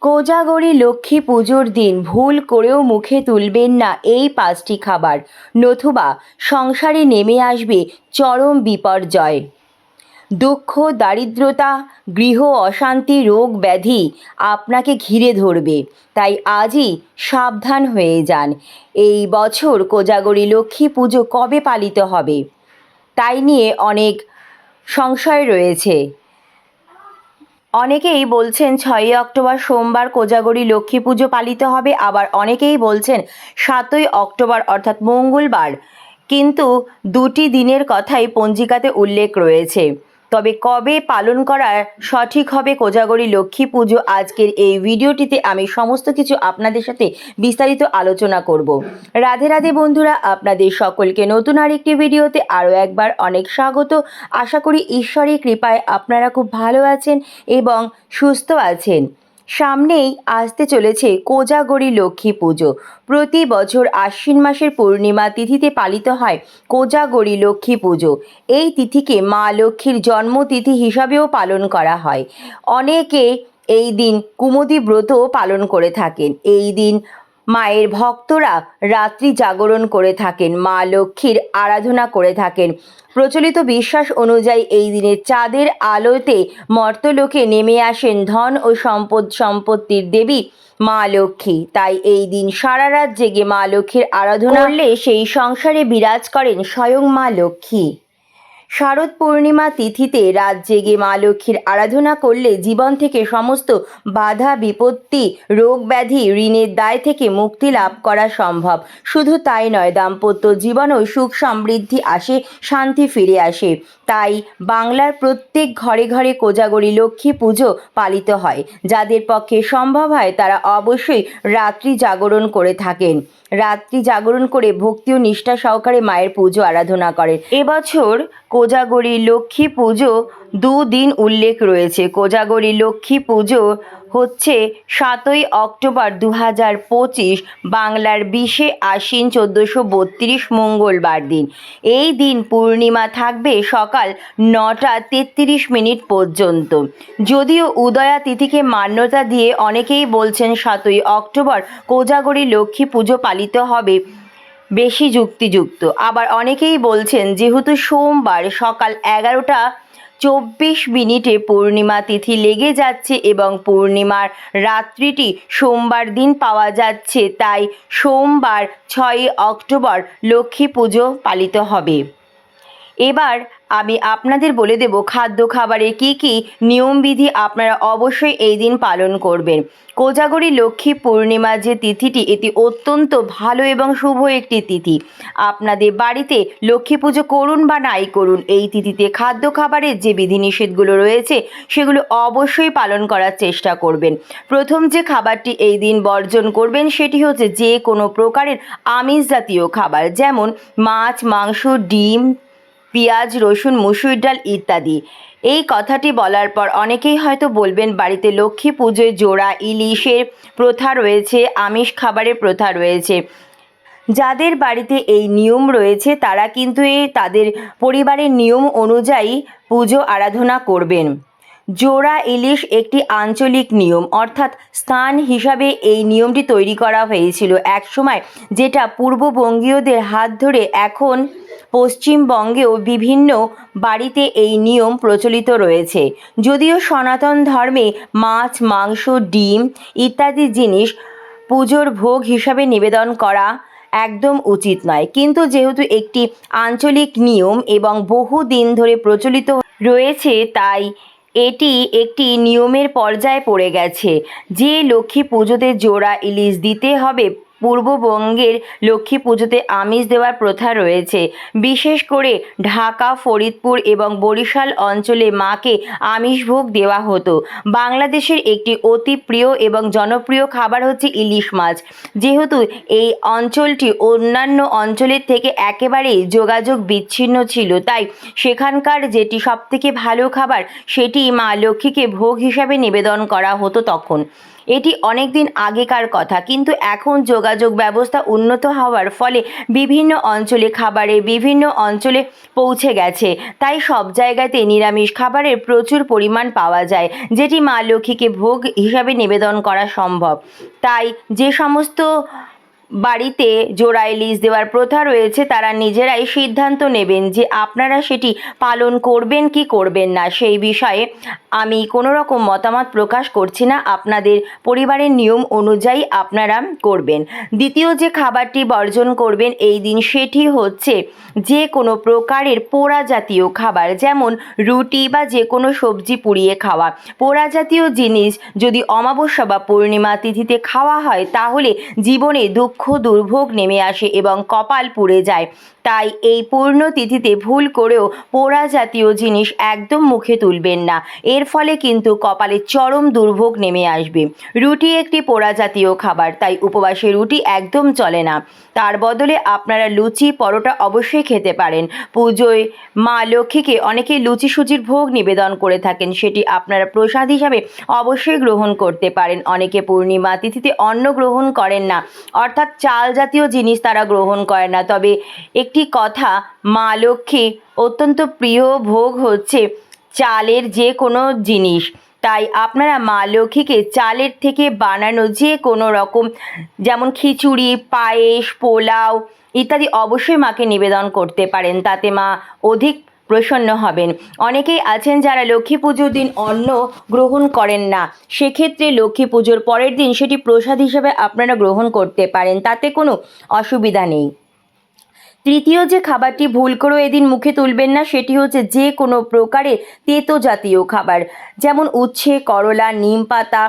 কোজাগরী লক্ষ্মী পুজোর দিন ভুল করেও মুখে তুলবেন না এই পাঁচটি খাবার। নতুবা সংসারে নেমে আসবে চরম বিপর্যয়। দুঃখ, দারিদ্রতা, গৃহ অশান্তি, রোগ ব্যাধি আপনাকে ঘিরে ধরবে। তাই আজই সাবধান হয়ে যান। এই বছর কোজাগরী লক্ষ্মী পুজো কবে পালিত হবে? তাই নিয়ে অনেক সংশয় রয়েছে। অনেকেই বলছেন ছয়ই অক্টোবর সোমবার কোজাগরী লক্ষ্মী পুজো পালিত হবে, আবার অনেকেই বলছেন সাতই অক্টোবর অর্থাৎ মঙ্গলবার। কিন্তু দুটি দিনের কথাই পঞ্জিকাতে উল্লেখ রয়েছে। তবে কবে পালন করার সঠিক হবে কোজাগরী লক্ষ্মী পুজো আজকের এই ভিডিওটিতে আমি সমস্ত কিছু আপনাদের সাথে বিস্তারিত আলোচনা করব। রাধে রাধে বন্ধুরা, আপনাদের সকলকে নতুন আরেকটি ভিডিওতে আরও একবার অনেক স্বাগত। আশা করি ঈশ্বরের কৃপায় আপনারা খুব ভালো আছেন এবং সুস্থ আছেন। সামনেই আসতে চলেছে কোজাগরি লক্ষ্মী পুজো। প্রতি বছর আশ্বিন মাসের পূর্ণিমা তিথিতে পালিত হয় কোজাগরি লক্ষ্মী পুজো। এই তিথিকে মা লক্ষ্মীর জন্মতিথি হিসাবেও পালন করা হয়। অনেকে এই দিন কুমদি ব্রতও পালন করে থাকেন। এই দিন মায়ের ভক্তরা রাত্রি জাগরণ করে থাকেন মা লক্ষ্মীর আরাধনা করে থাকেন। প্রচলিত বিশ্বাস অনুযায়ী এই দিনে চাঁদের আলোতে মর্তলোকে নেমে আসেন ধন ও সম্পদ সম্পত্তির দেবী মা লক্ষ্মী। তাই এই দিন সারা রাত জেগে মা লক্ষ্মীর আরাধনা করলে সেই সংসারে বিরাজ করেন স্বয়ং মা লক্ষ্মী। শারদ পূর্ণিমা তিথিতে রাত জেগে মা লক্ষ্মীর আরাধনা করলে জীবন থেকে সমস্ত বাধা, বিপত্তি, রোগ ব্যাধি ঋণের দায় থেকে মুক্তি লাভ করা সম্ভব। শুধু তাই নয়, দাম্পত্য জীবনেও সুখ সমৃদ্ধি আসে, শান্তি ফিরে আসে। তাই বাংলার প্রত্যেক ঘরে ঘরে কোজাগরী লক্ষ্মী পুজো পালিত হয়। যাদের পক্ষে সম্ভব হয় তারা অবশ্যই রাত্রি জাগরণ করে থাকেন। রাত্রি জাগরণ করে ভক্তি ও নিষ্ঠা সহকারে মায়ের পুজো আরাধনা করেন। এবছর কোজাগরী লক্ষ্মী পুজো দুদিন উল্লেখ রয়েছে। কোজাগরী লক্ষ্মী পুজো হচ্ছে সাতই অক্টোবর দু হাজার পঁচিশ, বাংলার বিশে আশ্বিন চোদ্দোশো বত্রিশ মঙ্গলবার দিন। এই দিন পূর্ণিমা থাকবে সকাল নটা তেত্রিশ মিনিট পর্যন্ত। যদিও উদয়া তিথিকে মান্যতা দিয়ে অনেকেই বলছেন সাতই অক্টোবর কোজাগরী লক্ষ্মী পুজো পালিত হবে বেশি যুক্তিযুক্ত। আবার অনেকেই বলছেন যেহেতু সোমবার সকাল এগারোটা চব্বিশ মিনিটে পূর্ণিমা তিথি লেগে যাচ্ছে এবং পূর্ণিমার রাত্রিটি সোমবার দিন পাওয়া যাচ্ছে। তাই সোমবার ছয়ই অক্টোবর লক্ষ্মী পুজো পালিত হবে। এবার আমি আপনাদের বলে দেব খাদ্য খাবারের কী কী নিয়মবিধি আপনারা অবশ্যই এই দিন পালন করবেন। কোজাগরী লক্ষ্মী পূর্ণিমা যে তিথিটি, এটি অত্যন্ত ভালো এবং শুভ একটি তিথি। আপনাদের বাড়িতে লক্ষ্মী পুজো করুন বা নাই করুন, এই তিথিতে খাদ্য খাবারের যে বিধিনিষেধগুলো রয়েছে, সেগুলো অবশ্যই পালন করার চেষ্টা করবেন। প্রথম যে খাবারটি এই দিন বর্জন করবেন, সেটি হচ্ছে যে কোনো প্রকারের আমিষ জাতীয় খাবার, যেমন মাছ, মাংস, ডিম পেঁয়াজ, রসুন, মুসুর ডাল ইত্যাদি। এই কথাটি বলার পর অনেকেই হয়তো বলবেন, বাড়িতে লক্ষ্মী পুজোয় জোড়া, ইলিশের প্রথা রয়েছে, আমিষ খাবারের প্রথা রয়েছে। যাদের বাড়িতে এই নিয়ম রয়েছে, তারা কিন্তু এই তাদের পরিবারের নিয়ম অনুযায়ী পুজো আরাধনা করবেন। জোড়া ইলিশ একটি আঞ্চলিক নিয়ম, অর্থাৎ স্থান হিসাবে এই নিয়মটি তৈরি করা হয়েছিল একসময়, যেটা পূর্ববঙ্গীয়দের হাত ধরে এখন পশ্চিমবঙ্গেও বিভিন্ন বাড়িতে এই নিয়ম প্রচলিত রয়েছে। যদিও সনাতন ধর্মে মাছ, মাংস, ডিম ইত্যাদি জিনিস পুজোর ভোগ হিসাবে নিবেদন করা একদম উচিত নয়। কিন্তু যেহেতু একটি আঞ্চলিক নিয়ম এবং বহু দিন ধরে প্রচলিত রয়েছে, তাই এটি একটি নিয়মের পর্যায়ে পড়ে গেছে। যে লক্ষ্মী পুজোতে জোড়া ইলিশ দিতে হবে পূর্ববঙ্গের লক্ষ্মী পুজোতে আমিষ দেওয়ার প্রথা রয়েছে। বিশেষ করে ঢাকা, ফরিদপুর এবং বরিশাল অঞ্চলে মাকে আমিষ ভোগ দেওয়া হতো। বাংলাদেশের একটি অতি প্রিয় এবং জনপ্রিয় খাবার হচ্ছে ইলিশ মাছ। যেহেতু এই অঞ্চলটি অন্যান্য অঞ্চলের থেকে একেবারেই যোগাযোগ বিচ্ছিন্ন ছিল, তাই সেখানকার যেটি সবথেকে ভালো খাবার, সেটি মা লক্ষ্মীকে ভোগ হিসাবে নিবেদন করা হতো তখন। এটি অনেক দিন আগেকার কথা। কিন্তু এখন যোগাযোগ ব্যবস্থা উন্নত হওয়ার ফলে বিভিন্ন অঞ্চলে খাবারে বিভিন্ন অঞ্চলে পৌঁছে গেছে। তাই সব জায়গাতে নিরামিষ খাবারের প্রচুর পরিমাণ পাওয়া যায়, যেটি মা লক্ষ্মীকে ভোগ হিসাবে নিবেদন করা সম্ভব। তাই যে সমস্ত বাড়িতে জোড়ায় লিজ দেওয়ার প্রথা রয়েছে, তারা নিজেরাই সিদ্ধান্ত নেবেন যে আপনারা সেটি পালন করবেন কি করবেন না। সেই বিষয়ে আমি কোনো রকম মতামত প্রকাশ করছি না। আপনাদের পরিবারের নিয়ম অনুযায়ী আপনারা করবেন। দ্বিতীয় যে খাবারটি বর্জন করবেন এই দিন সেটি হচ্ছে যে কোনো প্রকারের পোড়া জাতীয় খাবার, যেমন রুটি বা যে কোনো সবজি পুড়িয়ে খাওয়া। পোড়া জাতীয় জিনিস যদি অমাবস্যা বা পূর্ণিমা তিথিতে খাওয়া হয়, তাহলে জীবনে দুঃখ দুর্ভোগ নেমে আসে এবং কপাল পুড়ে যায়। তাই এই পূর্ণ তিথিতে ভুল করেও পোড়া জাতীয় জিনিস একদম মুখে তুলবেন না। এর ফলে কিন্তু কপালে চরম দুর্ভোগ নেমে আসবে। রুটি একটি পোড়া জাতীয় খাবার, তাই উপবাসে রুটি একদম চলে না। তার বদলে আপনারা লুচি, পরোটা অবশ্যই খেতে পারেন। পুজোয় মা লক্ষ্মীকে অনেকে লুচি সুজির ভোগ নিবেদন করে থাকেন, সেটি আপনারা প্রসাদ হিসাবে অবশ্যই গ্রহণ করতে পারেন। অনেকে পূর্ণিমা তিথিতে অন্ন গ্রহণ করেন না, অর্থাৎ চাল জাতীয় জিনিস তারা গ্রহণ করে না। তবে একটি কথা, মা লক্ষ্মী, অত্যন্ত প্রিয় ভোগ হচ্ছে চালের যে কোনো জিনিস। তাই আপনারা মা লক্ষ্মীকে চালের থেকে বানানো যে কোনো রকম, যেমন খিচুড়ি, পায়েস, পোলাও ইত্যাদি অবশ্যই মাকে নিবেদন করতে পারেন। তাতে মা অধিক প্রসন্ন হবেন। অনেকেই আছেন যারা লক্ষ্মী পুজোর দিন অন্ন গ্রহণ করেন না। সেক্ষেত্রে লক্ষ্মী পুজোর পরের দিন সেটি প্রসাদ হিসেবে আপনারা গ্রহণ করতে পারেন, তাতে কোনো অসুবিধা নেই। তৃতীয় যে খাবারটি ভুল করেও এদিন মুখে তুলবেন না, সেটি হচ্ছে যে কোনো প্রকারের তেতো জাতীয় খাবার, যেমন উচ্ছে, করলা, নিম পাতা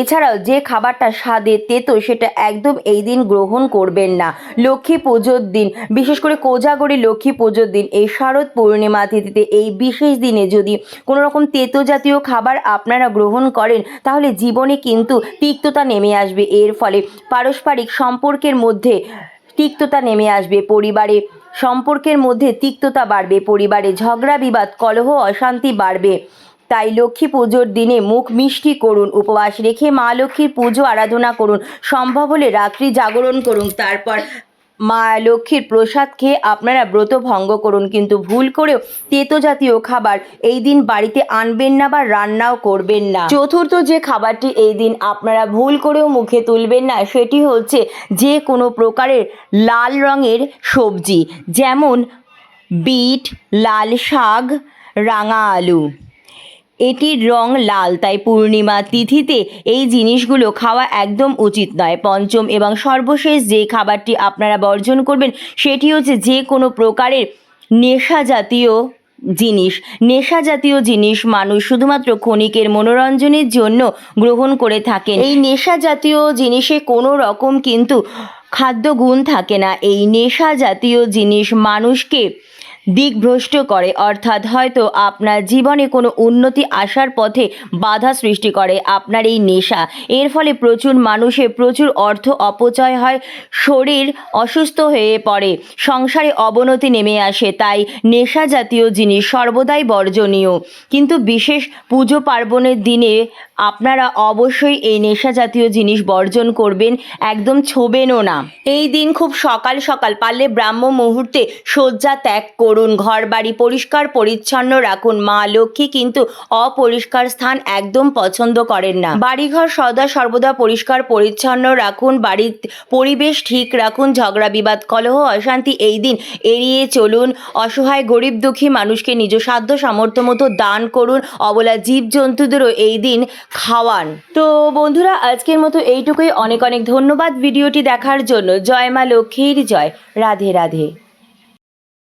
এছাড়াও যে খাবারটা স্বাদে তেতো, সেটা একদম এই দিন গ্রহণ করবেন না। লক্ষ্মী পুজোর দিন, বিশেষ করে কোজাগরি লক্ষ্মী পুজোর দিন, এই শারদ পূর্ণিমা তিথিতে এই বিশেষ দিনে যদি কোনো রকম তেতো জাতীয় খাবার আপনারা গ্রহণ করেন, তাহলে জীবনে কিন্তু তিক্ততা নেমে আসবে। এর ফলে পারস্পরিক সম্পর্কের মধ্যে তিক্ততা নেমে আসবে, পরিবারে সম্পর্কের মধ্যে তিক্ততা বাড়বে, পরিবারে ঝগড়া বিবাদ, কলহ, অশান্তি বাড়বে। তাই লক্ষ্মী পুজোর দিনে মুখ মিষ্টি করুন, উপবাস রেখে মা লক্ষ্মীর পুজো আরাধনা করুন, সম্ভব হলে রাত্রি জাগরণ করুন, তারপর মা লক্ষ্মীর প্রসাদ খেয়ে আপনারা ব্রত ভঙ্গ করুন, কিন্তু ভুল করেও তেতো জাতীয় খাবার এই দিন বাড়িতে আনবেন না বা রান্নাও করবেন না। চতুর্থ যে খাবারটি এই দিন আপনারা ভুল করেও মুখে তুলবেন না, সেটি হচ্ছে যে কোনো প্রকারের লাল রঙের সবজি, যেমন বিট, লাল শাক, রাঙা আলু। এটির রং লাল, তাই পূর্ণিমা তিথিতে এই জিনিসগুলো খাওয়া একদম উচিত নয়। পঞ্চম এবং সর্বশেষ যে খাবারটি আপনারা বর্জন করবেন, সেটি হচ্ছে যে কোনো প্রকারের নেশা জাতীয় জিনিস। নেশা জাতীয় জিনিস মানুষ শুধুমাত্র ক্ষণিকের মনোরঞ্জনের জন্য গ্রহণ করে থাকেন। এই নেশা জাতীয় জিনিসে কোনো রকম কিন্তু খাদ্য গুণ থাকে না। এই নেশা জাতীয় জিনিস মানুষকে দিকভ্রষ্ট করে, অর্থাৎ হয়তো আপনার জীবনে কোনো উন্নতি আসার পথে বাধা সৃষ্টি করে আপনার এই নেশা। এর ফলে প্রচুর মানুষের প্রচুর অর্থ অপচয় হয়, শরীর অসুস্থ হয়ে পড়ে, সংসারে অবনতি নেমে আসে, তাই নেশা জাতীয় জিনিস সর্বদাই বর্জনীয়। কিন্তু বিশেষ পুজো পার্বণের দিনে আপনারা অবশ্যই এই নেশা জাতীয় জিনিস বর্জন করবেন, একদম ছোবেনও না। এই দিন খুব সকাল সকাল পারলে ব্রাহ্ম মুহূর্তে শয্যা ত্যাগ করুন ঘর বাড়ি পরিষ্কার, পরিচ্ছন্ন রাখুন। মা লক্ষ্মী কিন্তু অপরিষ্কার স্থান একদম পছন্দ করেন না। বাড়িঘর সদা সর্বদা পরিষ্কার, পরিচ্ছন্ন রাখুন। বাড়ির পরিবেশ ঠিক রাখুন। ঝগড়া, বিবাদ, কলহ, অশান্তি এই দিন এড়িয়ে চলুন। অসহায়, গরিব, দুঃখী মানুষকে নিজ সাধ্য সামর্থ্য মতো দান করুন। অবলা জীবজন্তুদেরও এই দিন খাওয়ান। তো বন্ধুরা, আজকের মতো এইটুকুই। অনেক অনেক ধন্যবাদ ভিডিওটি দেখার জন্য। জয় মা লক্ষ্মীর জয়। রাধে রাধে।